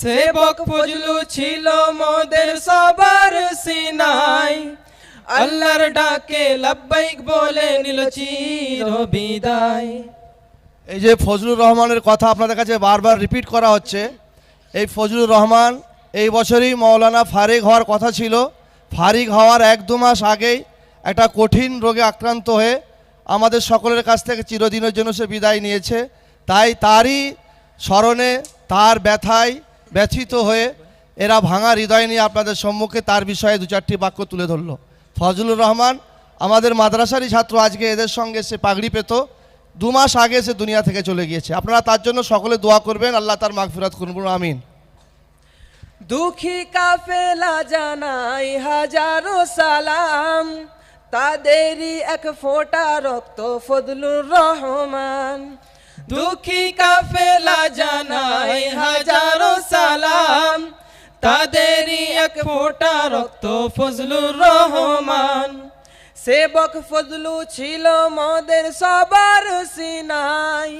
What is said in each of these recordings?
সেবক ফজলু ছিল মোদের সবার সিনাই। আল্লাহর ডাকে লাব্বাইক বলে নিল চির বিদায়। এই যে ফজলুর রহমানের কথা আপনাদের কাছে বারবার রিপিট করা হচ্ছে, এই ফজলুর রহমান এই বছরই মৌলানা ফারিক হওয়ার কথা ছিল। ফারিক হওয়ার এক দু মাস আগেই একটা কঠিন রোগে আক্রান্ত হয়ে আমাদের সকলের কাছ থেকে চিরদিনের জন্য সে বিদায় নিয়েছে। তাই তারই স্মরণে তার ব্যথায় ব্যথিত হয়ে এরা ভাঙা হৃদয় নিয়ে আপনাদের সম্মুখে তার বিষয়ে দু চারটি বাক্য তুলে ধরলো। ফজলুর রহমান, আমাদের মাদ্রাসারই ছাত্র, আজকে এদের সঙ্গে সে পাগড়ি পেত। দু মাস আগে সে দুনিয়া থেকে চলে গিয়েছে। আপনারা তার জন্য সকলে দোয়া করবেন, আল্লাহ তার মাগফিরাত করুন, আমিন। দুঃখী কাফেলা জানাই হাজারো সালাম, তাদেরই এক ফোঁটা রক্ত ফজলুর রহমান। দুঃখী কাফেলা তাদেরই এক ফোঁটা রক্ত ফজলুর রহমান। সেবক ফজলু ছিল মোদের সবার সিনাই।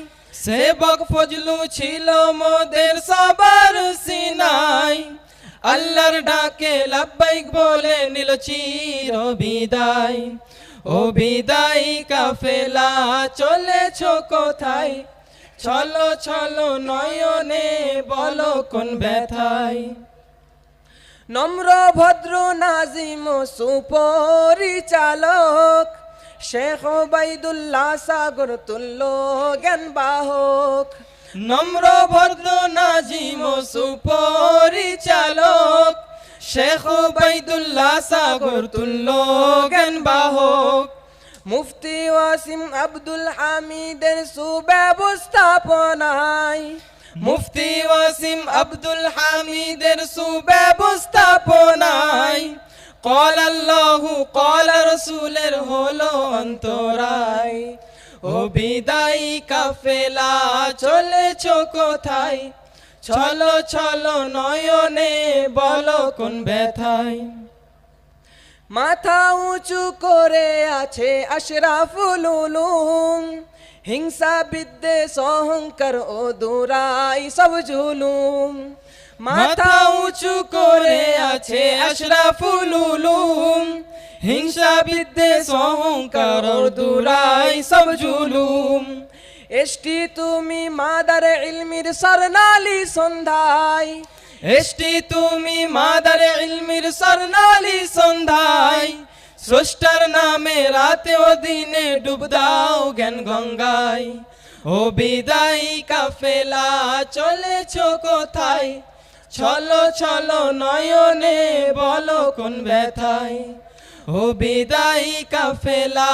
সেবক ফজলু ছিল মোদের সবার সিনাই। আল্লাহর ডাকে লাব্বাইক বলে নিল চির বিদায়। ও বিদায় কাফেলা, চলেছ কোথায়? চলো চলো নয়নে বলো কোন ব্যথায়। নম্র ভদ্র নাজিম সুপরিচালক, শেখ বাইদুল্লাহ সাগর তুল্য জ্ঞান বাহক। নম্র ভদ্র নাজিম সুপরিচালক, শেখ বাইদুল্লাহ সাগর তুল্য জ্ঞান বাহক। মুফতি ওয়াসিম আব্দুল হামিদের সুব্যবস্থাপনায়, মুফতি ওয়াসিম আব্দুল হামিদের সুব্যবস্থাপনায় কল আল্লাহু কল রসুলের হলো অন্তরায়। ও বিদায়ী কাফেলা, চলেছ কোথায়? চলো চলো নয়নে বলো কোন ব্যথায়। মাথা উঁচু করে আছে আশরাফুল উলুম। হিংসা, বিদ্বেষ, অহংকার ও দুরাই সব জুলুম। মাথা উঁচু করে আছে আশরাফুল উলুম। হিংসা, বিদ্বেষ, অহংকার দুরাই সব জুলুম। এষ্টি তুমি মাদার ইলমির সরনালি সন্ধ্যায়। এষ্টি তুমি মাদার ইলমির সরনালি সন্ধ্যায়। স্রষ্টার নামে রাতে ও দিনে ডুব দাও জ্ঞান গঙ্গায়। ও বিদায়ী কাফেলা, চলেছ কোথায়? চলো চলো নয়নে বলো কোন ব্যথায়? ও বিদায়ী কাফেলা,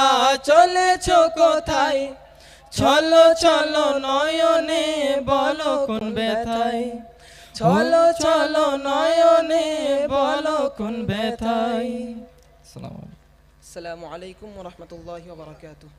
চলেছ কোথায়? চলো চলো নয়নে বলো কোন ব্যথায়? চলো চলো নয়নে বলো কোন ব্যথায়? আসসালামু আলাইকুম। বারাকাতুহ।